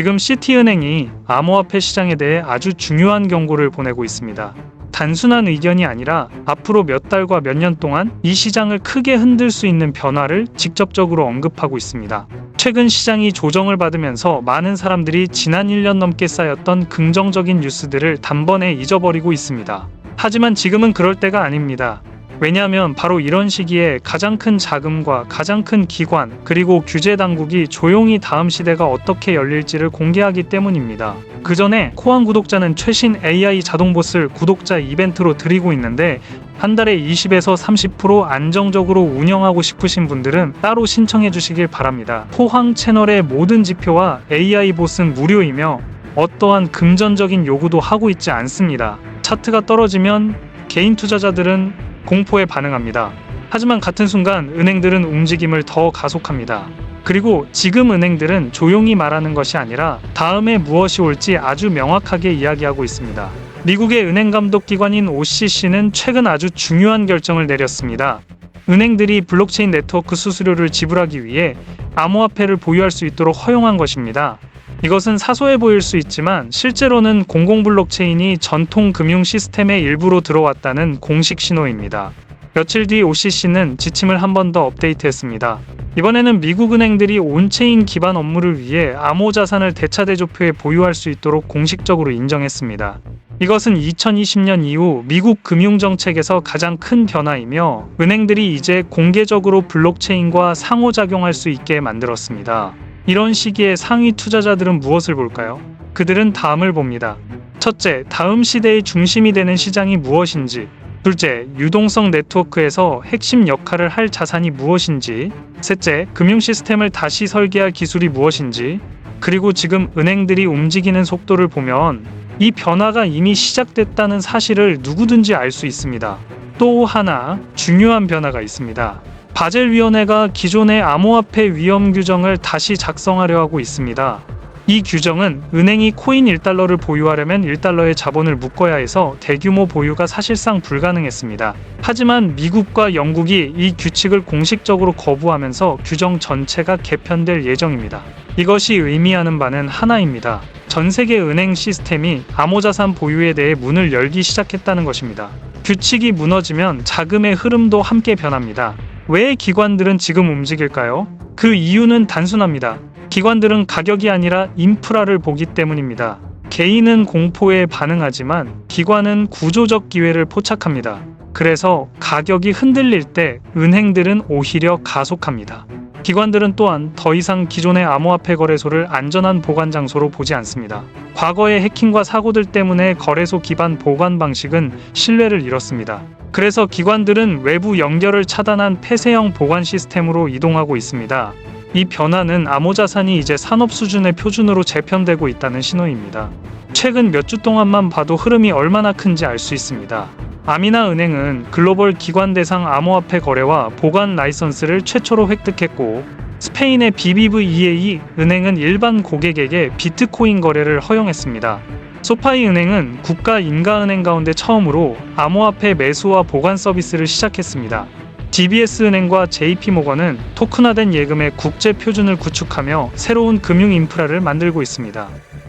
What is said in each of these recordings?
지금 시티은행이 암호화폐 시장에 대해 아주 중요한 경고를 보내고 있습니다. 단순한 의견이 아니라 앞으로 몇 달과 몇 년 동안 이 시장을 크게 흔들 수 있는 변화를 직접적으로 언급하고 있습니다. 최근 시장이 조정을 받으면서 많은 사람들이 지난 1년 넘게 쌓였던 긍정적인 뉴스들을 단번에 잊어버리고 있습니다. 하지만 지금은 그럴 때가 아닙니다. 왜냐하면 바로 이런 시기에 가장 큰 자금과 가장 큰 기관 그리고 규제 당국이 조용히 다음 시대가 어떻게 열릴지를 공개하기 때문입니다. 그 전에 코안 구독자는 최신 AI 자동 보스를 구독자 이벤트로 드리고 있는데 한 달에 20에서 30% 안정적으로 운영하고 싶으신 분들은 따로 신청해 주시길 바랍니다. 포항 채널의 모든 지표와 AI 보스는 무료이며 어떠한 금전적인 요구도 하고 있지 않습니다. 차트가 떨어지면 개인 투자자들은 공포에 반응합니다. 하지만 같은 순간 은행들은 움직임을 더 가속합니다. 그리고 지금 은행들은 조용히 말하는 것이 아니라 다음에 무엇이 올지 아주 명확하게 이야기하고 있습니다. 미국의 은행 감독 기관인 OCC는 최근 아주 중요한 결정을 내렸습니다. 은행들이 블록체인 네트워크 수수료를 지불하기 위해 암호화폐를 보유할 수 있도록 허용한 것입니다. 이것은 사소해 보일 수 있지만 실제로는 공공 블록체인이 전통 금융 시스템의 일부로 들어왔다는 공식 신호입니다. 며칠 뒤 OCC는 지침을 한 번 더 업데이트했습니다. 이번에는 미국 은행들이 온체인 기반 업무를 위해 암호 자산을 대차대조표에 보유할 수 있도록 공식적으로 인정했습니다. 이것은 2020년 이후 미국 금융 정책에서 가장 큰 변화이며 은행들이 이제 공개적으로 블록체인과 상호작용할 수 있게 만들었습니다. 이런 시기에 상위 투자자들은 무엇을 볼까요? 그들은 다음을 봅니다. 첫째, 다음 시대의 중심이 되는 시장이 무엇인지. 둘째, 유동성 네트워크에서 핵심 역할을 할 자산이 무엇인지. 셋째, 금융 시스템을 다시 설계할 기술이 무엇인지. 그리고 지금 은행들이 움직이는 속도를 보면 이 변화가 이미 시작됐다는 사실을 누구든지 알 수 있습니다. 또 하나 중요한 변화가 있습니다. 바젤위원회가 기존의 암호화폐 위험 규정을 다시 작성하려 하고 있습니다. 이 규정은 은행이 코인 1달러를 보유하려면 1달러의 자본을 묶어야 해서 대규모 보유가 사실상 불가능했습니다. 하지만 미국과 영국이 이 규칙을 공식적으로 거부하면서 규정 전체가 개편될 예정입니다. 이것이 의미하는 바는 하나입니다. 전 세계 은행 시스템이 암호자산 보유에 대해 문을 열기 시작했다는 것입니다. 규칙이 무너지면 자금의 흐름도 함께 변합니다. 왜 기관들은 지금 움직일까요? 그 이유는 단순합니다. 기관들은 가격이 아니라 인프라를 보기 때문입니다. 개인은 공포에 반응하지만 기관은 구조적 기회를 포착합니다. 그래서 가격이 흔들릴 때 은행들은 오히려 가속합니다. 기관들은 또한 더 이상 기존의 암호화폐 거래소를 안전한 보관 장소로 보지 않습니다. 과거의 해킹과 사고들 때문에 거래소 기반 보관 방식은 신뢰를 잃었습니다. 그래서 기관들은 외부 연결을 차단한 폐쇄형 보관 시스템으로 이동하고 있습니다. 이 변화는 암호자산이 이제 산업 수준의 표준으로 재편되고 있다는 신호입니다. 최근 몇 주 동안만 봐도 흐름이 얼마나 큰지 알 수 있습니다. 아미나 은행은 글로벌 기관 대상 암호화폐 거래와 보관 라이선스를 최초로 획득했고 스페인의 BBVA 은행은 일반 고객에게 비트코인 거래를 허용했습니다. 소파이 은행은 국가 인가은행 가운데 처음으로 암호화폐 매수와 보관 서비스를 시작했습니다. DBS 은행과 JP모건은 토큰화된 예금의 국제 표준을 구축하며 새로운 금융 인프라를 만들고 있습니다.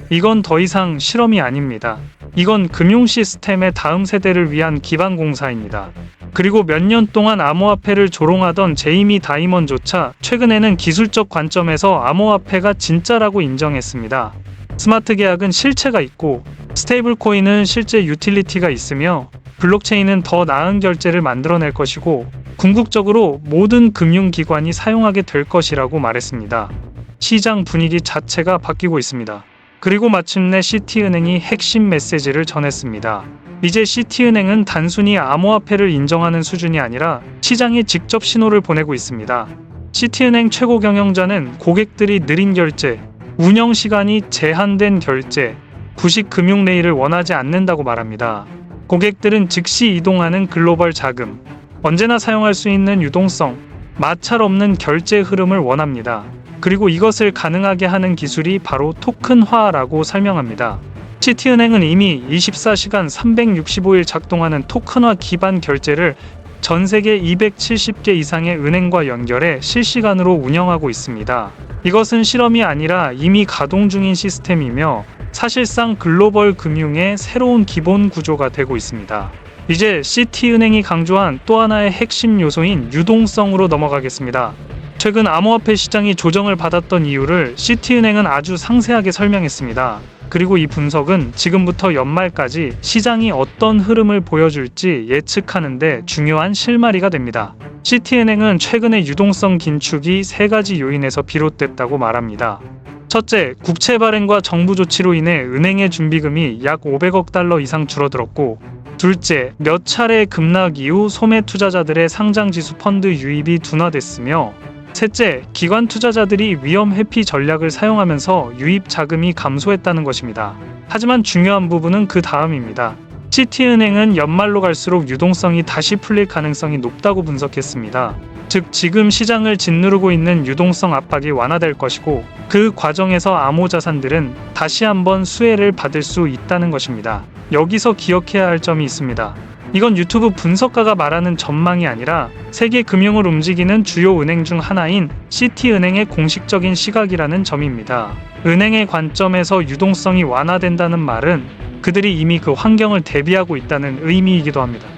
이건 더 이상 실험이 아닙니다. 이건 금융 시스템의 다음 세대를 위한 기반 공사입니다. 그리고 몇 년 동안 암호화폐를 조롱하던 제이미 다이먼조차 최근에는 기술적 관점에서 암호화폐가 진짜라고 인정했습니다. 스마트 계약은 실체가 있고 스테이블 코인은 실제 유틸리티가 있으며 블록체인은 더 나은 결제를 만들어낼 것이고 궁극적으로 모든 금융기관이 사용하게 될 것이라고 말했습니다. 시장 분위기 자체가 바뀌고 있습니다. 그리고 마침내 시티은행이 핵심 메시지를 전했습니다. 이제 시티은행은 단순히 암호화폐를 인정하는 수준이 아니라 시장에 직접 신호를 보내고 있습니다. 시티은행 최고 경영자는 고객들이 느린 결제, 운영 시간이 제한된 결제, 부식 금융 레이를 원하지 않는다고 말합니다. 고객들은 즉시 이동하는 글로벌 자금, 언제나 사용할 수 있는 유동성, 마찰 없는 결제 흐름을 원합니다. 그리고 이것을 가능하게 하는 기술이 바로 토큰화라고 설명합니다. 시티은행은 이미 24시간 365일 작동하는 토큰화 기반 결제를 전 세계 270개 이상의 은행과 연결해 실시간으로 운영하고 있습니다. 이것은 실험이 아니라 이미 가동 중인 시스템이며 사실상 글로벌 금융의 새로운 기본 구조가 되고 있습니다. 이제 시티은행이 강조한 또 하나의 핵심 요소인 유동성으로 넘어가겠습니다. 최근 암호화폐 시장이 조정을 받았던 이유를 시티은행은 아주 상세하게 설명했습니다. 그리고 이 분석은 지금부터 연말까지 시장이 어떤 흐름을 보여줄지 예측하는데 중요한 실마리가 됩니다. 시티은행은 최근의 유동성 긴축이 세 가지 요인에서 비롯됐다고 말합니다. 첫째, 국채 발행과 정부 조치로 인해 은행의 준비금이 약 500억 달러 이상 줄어들었고, 둘째, 몇 차례 급락 이후 소매 투자자들의 상장 지수 펀드 유입이 둔화됐으며, 셋째, 기관 투자자들이 위험 회피 전략을 사용하면서 유입 자금이 감소했다는 것입니다. 하지만 중요한 부분은 그 다음입니다. 시티은행은 연말로 갈수록 유동성이 다시 풀릴 가능성이 높다고 분석했습니다. 즉, 지금 시장을 짓누르고 있는 유동성 압박이 완화될 것이고, 그 과정에서 암호 자산들은 다시 한번 수혜를 받을 수 있다는 것입니다. 여기서 기억해야 할 점이 있습니다. 이건 유튜브 분석가가 말하는 전망이 아니라 세계 금융을 움직이는 주요 은행 중 하나인 시티은행의 공식적인 시각이라는 점입니다. 은행의 관점에서 유동성이 완화된다는 말은 그들이 이미 그 환경을 대비하고 있다는 의미이기도 합니다.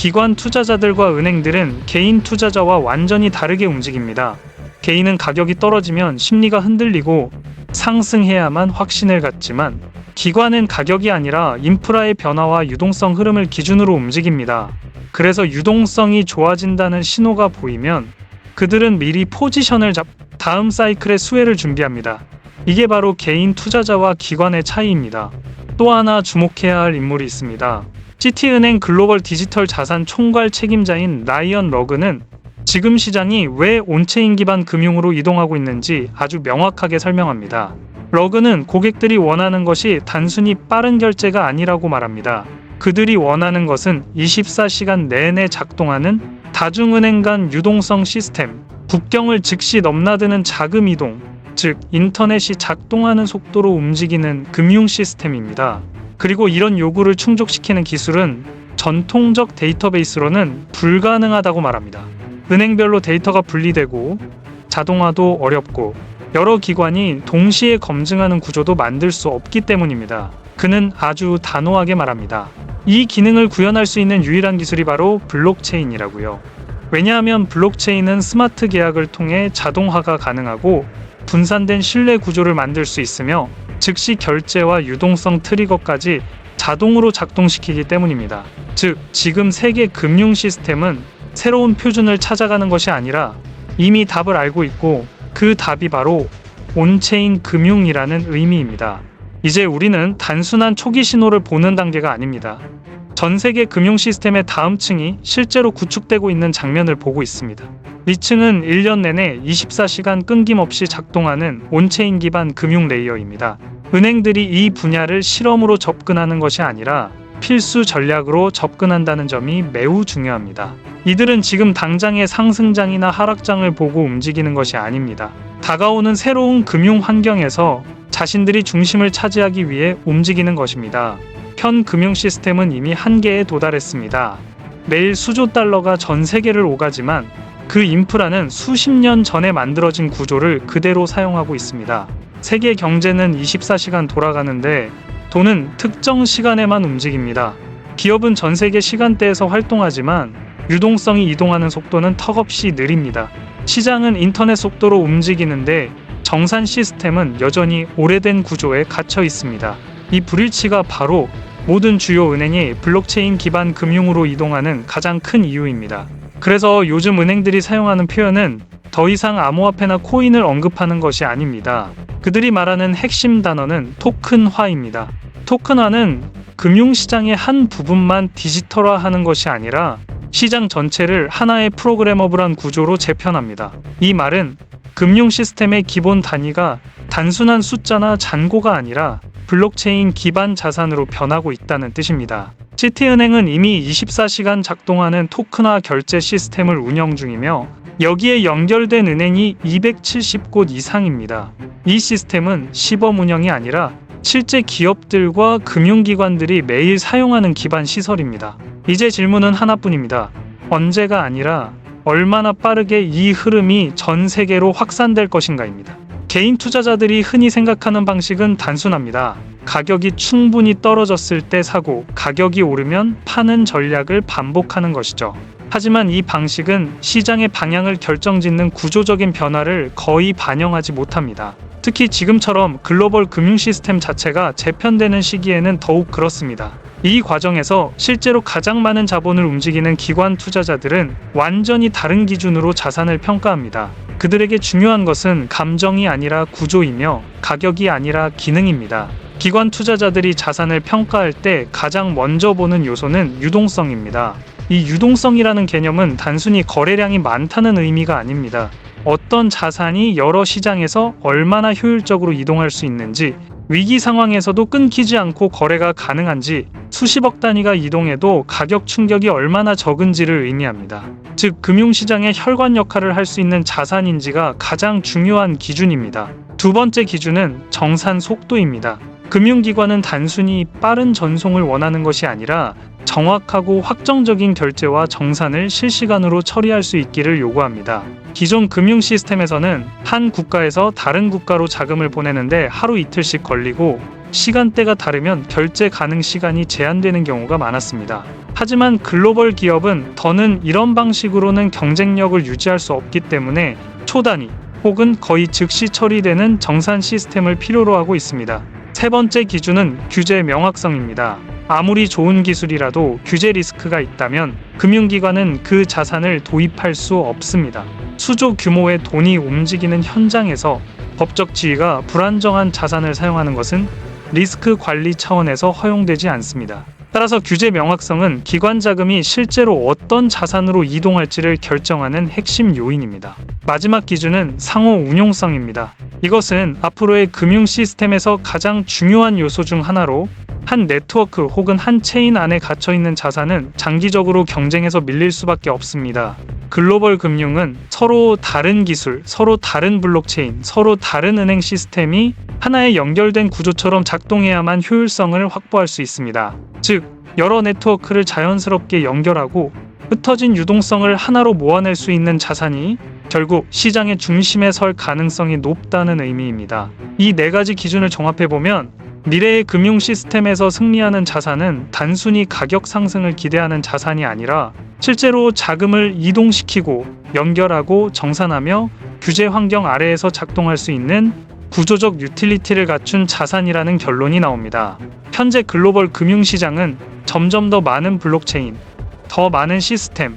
기관 투자자들과 은행들은 개인 투자자와 완전히 다르게 움직입니다. 개인은 가격이 떨어지면 심리가 흔들리고 상승해야만 확신을 갖지만 기관은 가격이 아니라 인프라의 변화와 유동성 흐름을 기준으로 움직입니다. 그래서 유동성이 좋아진다는 신호가 보이면 그들은 미리 포지션을 잡 다음 사이클의 수혜를 준비합니다. 이게 바로 개인 투자자와 기관의 차이입니다. 또 하나 주목해야 할 인물이 있습니다. 시티은행 글로벌 디지털 자산 총괄 책임자인 라이언 러그는 지금 시장이 왜 온체인 기반 금융으로 이동하고 있는지 아주 명확하게 설명합니다. 러그는 고객들이 원하는 것이 단순히 빠른 결제가 아니라고 말합니다. 그들이 원하는 것은 24시간 내내 작동하는 다중은행 간 유동성 시스템, 국경을 즉시 넘나드는 자금 이동, 즉 인터넷이 작동하는 속도로 움직이는 금융 시스템입니다. 그리고 이런 요구를 충족시키는 기술은 전통적 데이터베이스로는 불가능하다고 말합니다. 은행별로 데이터가 분리되고 자동화도 어렵고 여러 기관이 동시에 검증하는 구조도 만들 수 없기 때문입니다. 그는 아주 단호하게 말합니다. 이 기능을 구현할 수 있는 유일한 기술이 바로 블록체인이라고요. 왜냐하면 블록체인은 스마트 계약을 통해 자동화가 가능하고 분산된 신뢰 구조를 만들 수 있으며 즉시 결제와 유동성 트리거까지 자동으로 작동시키기 때문입니다. 즉, 지금 세계 금융 시스템은 새로운 표준을 찾아가는 것이 아니라 이미 답을 알고 있고 그 답이 바로 온체인 금융이라는 의미입니다. 이제 우리는 단순한 초기 신호를 보는 단계가 아닙니다. 전 세계 금융 시스템의 다음 층이 실제로 구축되고 있는 장면을 보고 있습니다. 이 층은 1년 내내 24시간 끊김없이 작동하는 온체인 기반 금융 레이어입니다. 은행들이 이 분야를 실험으로 접근하는 것이 아니라 필수 전략으로 접근한다는 점이 매우 중요합니다. 이들은 지금 당장의 상승장이나 하락장을 보고 움직이는 것이 아닙니다. 다가오는 새로운 금융 환경에서 자신들이 중심을 차지하기 위해 움직이는 것입니다. 현 금융 시스템은 이미 한계에 도달했습니다. 매일 수조 달러가 전 세계를 오가지만 그 인프라는 수십 년 전에 만들어진 구조를 그대로 사용하고 있습니다. 세계 경제는 24시간 돌아가는데 돈은 특정 시간에만 움직입니다. 기업은 전 세계 시간대에서 활동하지만 유동성이 이동하는 속도는 턱없이 느립니다. 시장은 인터넷 속도로 움직이는데 정산 시스템은 여전히 오래된 구조에 갇혀 있습니다. 이 불일치가 바로 모든 주요 은행이 블록체인 기반 금융으로 이동하는 가장 큰 이유입니다. 그래서 요즘 은행들이 사용하는 표현은 더 이상 암호화폐나 코인을 언급하는 것이 아닙니다. 그들이 말하는 핵심 단어는 토큰화입니다. 토큰화는 금융시장의 한 부분만 디지털화하는 것이 아니라 시장 전체를 하나의 프로그래머블한 구조로 재편합니다. 이 말은 금융 시스템의 기본 단위가 단순한 숫자나 잔고가 아니라 블록체인 기반 자산으로 변하고 있다는 뜻입니다. 시티은행은 이미 24시간 작동하는 토큰화 결제 시스템을 운영 중이며 여기에 연결된 은행이 270곳 이상입니다. 이 시스템은 시범 운영이 아니라 실제 기업들과 금융기관들이 매일 사용하는 기반 시설입니다. 이제 질문은 하나뿐입니다. 언제가 아니라 얼마나 빠르게 이 흐름이 전 세계로 확산될 것인가입니다. 개인 투자자들이 흔히 생각하는 방식은 단순합니다. 가격이 충분히 떨어졌을 때 사고 가격이 오르면 파는 전략을 반복하는 것이죠. 하지만 이 방식은 시장의 방향을 결정짓는 구조적인 변화를 거의 반영하지 못합니다. 특히 지금처럼 글로벌 금융 시스템 자체가 재편되는 시기에는 더욱 그렇습니다. 이 과정에서 실제로 가장 많은 자본을 움직이는 기관 투자자들은 완전히 다른 기준으로 자산을 평가합니다. 그들에게 중요한 것은 감정이 아니라 구조이며 가격이 아니라 기능입니다. 기관 투자자들이 자산을 평가할 때 가장 먼저 보는 요소는 유동성입니다. 이 유동성이라는 개념은 단순히 거래량이 많다는 의미가 아닙니다. 어떤 자산이 여러 시장에서 얼마나 효율적으로 이동할 수 있는지, 위기 상황에서도 끊기지 않고 거래가 가능한지, 수십억 단위가 이동해도 가격 충격이 얼마나 적은지를 의미합니다. 즉, 금융시장의 혈관 역할을 할 수 있는 자산인지가 가장 중요한 기준입니다. 두 번째 기준은 정산 속도입니다. 금융기관은 단순히 빠른 전송을 원하는 것이 아니라 정확하고 확정적인 결제와 정산을 실시간으로 처리할 수 있기를 요구합니다. 기존 금융 시스템에서는 한 국가에서 다른 국가로 자금을 보내는데 하루 이틀씩 걸리고 시간대가 다르면 결제 가능 시간이 제한되는 경우가 많았습니다. 하지만 글로벌 기업은 더는 이런 방식으로는 경쟁력을 유지할 수 없기 때문에 초단위 혹은 거의 즉시 처리되는 정산 시스템을 필요로 하고 있습니다. 세 번째 기준은 규제 명확성입니다. 아무리 좋은 기술이라도 규제 리스크가 있다면 금융기관은 그 자산을 도입할 수 없습니다. 수조 규모의 돈이 움직이는 현장에서 법적 지위가 불안정한 자산을 사용하는 것은 리스크 관리 차원에서 허용되지 않습니다. 따라서 규제 명확성은 기관 자금이 실제로 어떤 자산으로 이동할지를 결정하는 핵심 요인입니다. 마지막 기준은 상호 운용성입니다. 이것은 앞으로의 금융 시스템에서 가장 중요한 요소 중 하나로 한 네트워크 혹은 한 체인 안에 갇혀 있는 자산은 장기적으로 경쟁에서 밀릴 수밖에 없습니다. 글로벌 금융은 서로 다른 기술, 서로 다른 블록체인, 서로 다른 은행 시스템이 하나의 연결된 구조처럼 작동해야만 효율성을 확보할 수 있습니다. 즉, 여러 네트워크를 자연스럽게 연결하고 흩어진 유동성을 하나로 모아낼 수 있는 자산이 결국 시장의 중심에 설 가능성이 높다는 의미입니다. 이 네 가지 기준을 종합해 보면 미래의 금융 시스템에서 승리하는 자산은 단순히 가격 상승을 기대하는 자산이 아니라 실제로 자금을 이동시키고 연결하고 정산하며 규제 환경 아래에서 작동할 수 있는 구조적 유틸리티를 갖춘 자산이라는 결론이 나옵니다. 현재 글로벌 금융시장은 점점 더 많은 블록체인, 더 많은 시스템,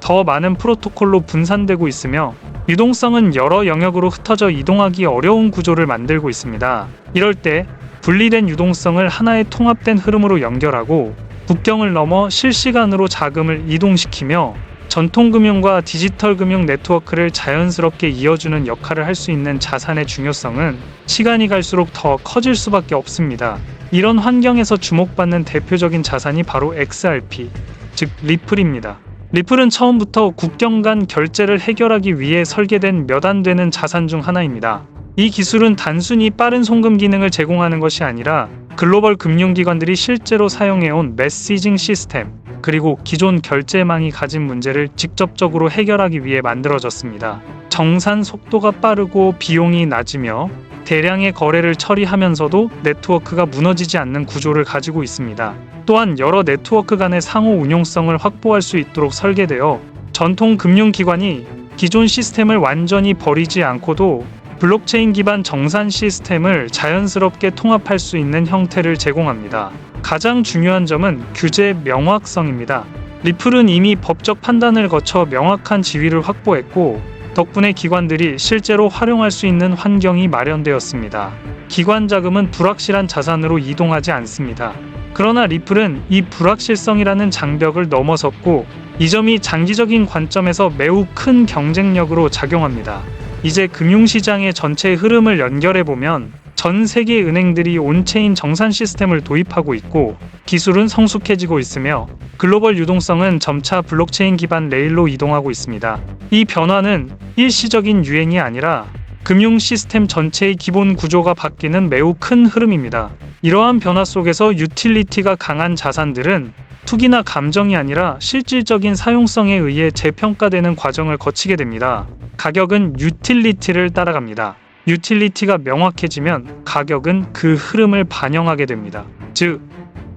더 많은 프로토콜로 분산되고 있으며 유동성은 여러 영역으로 흩어져 이동하기 어려운 구조를 만들고 있습니다. 이럴 때 분리된 유동성을 하나의 통합된 흐름으로 연결하고 국경을 넘어 실시간으로 자금을 이동시키며 전통 금융과 디지털 금융 네트워크를 자연스럽게 이어주는 역할을 할 수 있는 자산의 중요성은 시간이 갈수록 더 커질 수밖에 없습니다. 이런 환경에서 주목받는 대표적인 자산이 바로 XRP, 즉 리플입니다. 리플은 처음부터 국경 간 결제를 해결하기 위해 설계된 몇 안 되는 자산 중 하나입니다. 이 기술은 단순히 빠른 송금 기능을 제공하는 것이 아니라 글로벌 금융기관들이 실제로 사용해온 메시징 시스템, 그리고 기존 결제망이 가진 문제를 직접적으로 해결하기 위해 만들어졌습니다. 정산 속도가 빠르고 비용이 낮으며 대량의 거래를 처리하면서도 네트워크가 무너지지 않는 구조를 가지고 있습니다. 또한 여러 네트워크 간의 상호 운용성을 확보할 수 있도록 설계되어 전통 금융기관이 기존 시스템을 완전히 버리지 않고도 블록체인 기반 정산 시스템을 자연스럽게 통합할 수 있는 형태를 제공합니다. 가장 중요한 점은 규제 명확성입니다. 리플은 이미 법적 판단을 거쳐 명확한 지위를 확보했고 덕분에 기관들이 실제로 활용할 수 있는 환경이 마련되었습니다. 기관 자금은 불확실한 자산으로 이동하지 않습니다. 그러나 리플은 이 불확실성이라는 장벽을 넘어섰고 이 점이 장기적인 관점에서 매우 큰 경쟁력으로 작용합니다. 이제 금융시장의 전체 흐름을 연결해 보면 전 세계 은행들이 온체인 정산 시스템을 도입하고 있고 기술은 성숙해지고 있으며 글로벌 유동성은 점차 블록체인 기반 레일로 이동하고 있습니다. 이 변화는 일시적인 유행이 아니라 금융 시스템 전체의 기본 구조가 바뀌는 매우 큰 흐름입니다. 이러한 변화 속에서 유틸리티가 강한 자산들은 투기나 감정이 아니라 실질적인 사용성에 의해 재평가되는 과정을 거치게 됩니다. 가격은 유틸리티를 따라갑니다. 유틸리티가 명확해지면 가격은 그 흐름을 반영하게 됩니다. 즉,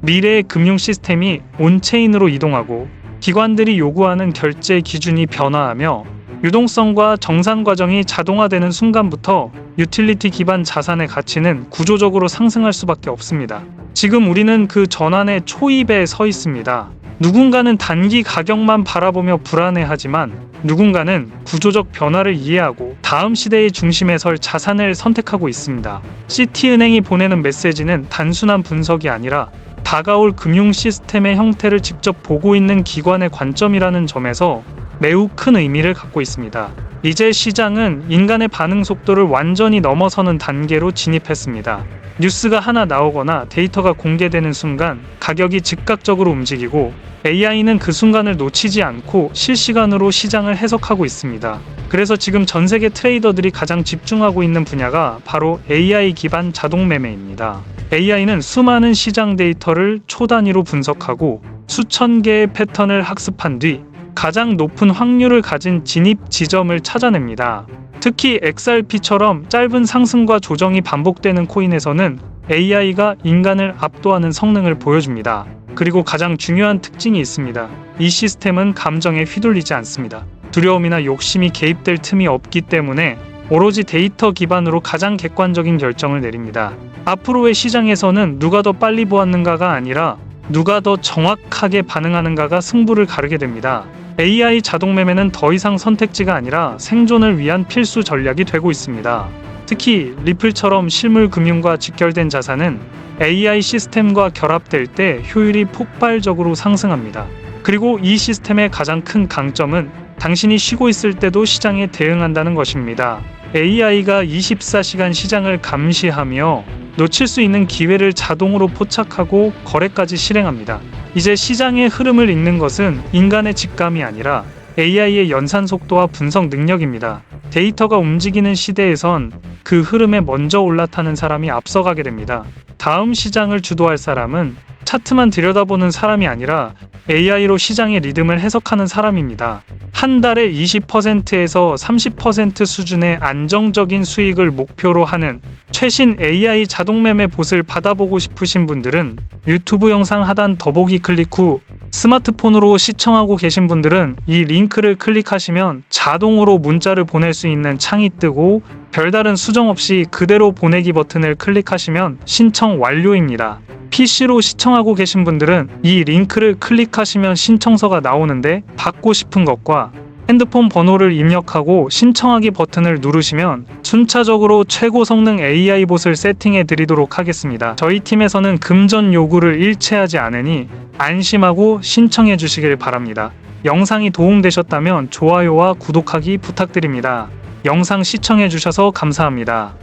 미래의 금융 시스템이 온체인으로 이동하고 기관들이 요구하는 결제 기준이 변화하며 유동성과 정산 과정이 자동화되는 순간부터 유틸리티 기반 자산의 가치는 구조적으로 상승할 수밖에 없습니다. 지금 우리는 그 전환의 초입에 서 있습니다. 누군가는 단기 가격만 바라보며 불안해하지만 누군가는 구조적 변화를 이해하고 다음 시대의 중심에 설 자산을 선택하고 있습니다. 시티은행이 보내는 메시지는 단순한 분석이 아니라 다가올 금융 시스템의 형태를 직접 보고 있는 기관의 관점이라는 점에서 매우 큰 의미를 갖고 있습니다. 이제 시장은 인간의 반응 속도를 완전히 넘어서는 단계로 진입했습니다. 뉴스가 하나 나오거나 데이터가 공개되는 순간 가격이 즉각적으로 움직이고 AI는 그 순간을 놓치지 않고 실시간으로 시장을 해석하고 있습니다. 그래서 지금 전 세계 트레이더들이 가장 집중하고 있는 분야가 바로 AI 기반 자동 매매입니다. AI는 수많은 시장 데이터를 초 단위로 분석하고 수천 개의 패턴을 학습한 뒤 가장 높은 확률을 가진 진입 지점을 찾아냅니다. 특히 XRP처럼 짧은 상승과 조정이 반복되는 코인에서는 AI가 인간을 압도하는 성능을 보여줍니다. 그리고 가장 중요한 특징이 있습니다. 이 시스템은 감정에 휘둘리지 않습니다. 두려움이나 욕심이 개입될 틈이 없기 때문에 오로지 데이터 기반으로 가장 객관적인 결정을 내립니다. 앞으로의 시장에서는 누가 더 빨리 보았는가가 아니라 누가 더 정확하게 반응하는가가 승부를 가르게 됩니다. AI 자동 매매는 더 이상 선택지가 아니라 생존을 위한 필수 전략이 되고 있습니다. 특히 리플처럼 실물 금융과 직결된 자산은 AI 시스템과 결합될 때 효율이 폭발적으로 상승합니다. 그리고 이 시스템의 가장 큰 강점은 당신이 쉬고 있을 때도 시장에 대응한다는 것입니다. AI가 24시간 시장을 감시하며 놓칠 수 있는 기회를 자동으로 포착하고 거래까지 실행합니다. 이제 시장의 흐름을 읽는 것은 인간의 직감이 아니라 AI의 연산 속도와 분석 능력입니다. 데이터가 움직이는 시대에선 그 흐름에 먼저 올라타는 사람이 앞서가게 됩니다. 다음 시장을 주도할 사람은 차트만 들여다보는 사람이 아니라 AI로 시장의 리듬을 해석하는 사람입니다. 한 달에 20%에서 30% 수준의 안정적인 수익을 목표로 하는 최신 AI 자동 매매 봇을 받아보고 싶으신 분들은 유튜브 영상 하단 더보기 클릭 후 스마트폰으로 시청하고 계신 분들은 이 링크를 클릭하시면 자동으로 문자를 보낼 수 있는 창이 뜨고 별다른 수정 없이 그대로 보내기 버튼을 클릭하시면 신청 완료입니다. PC로 시청하고 계신 분들은 이 링크를 클릭하시면 신청서가 나오는데 받고 싶은 것과 핸드폰 번호를 입력하고 신청하기 버튼을 누르시면 순차적으로 최고 성능 AI 봇을 세팅해 드리도록 하겠습니다. 저희 팀에서는 금전 요구를 일체하지 않으니 안심하고 신청해 주시길 바랍니다. 영상이 도움되셨다면 좋아요와 구독하기 부탁드립니다. 영상 시청해 주셔서 감사합니다.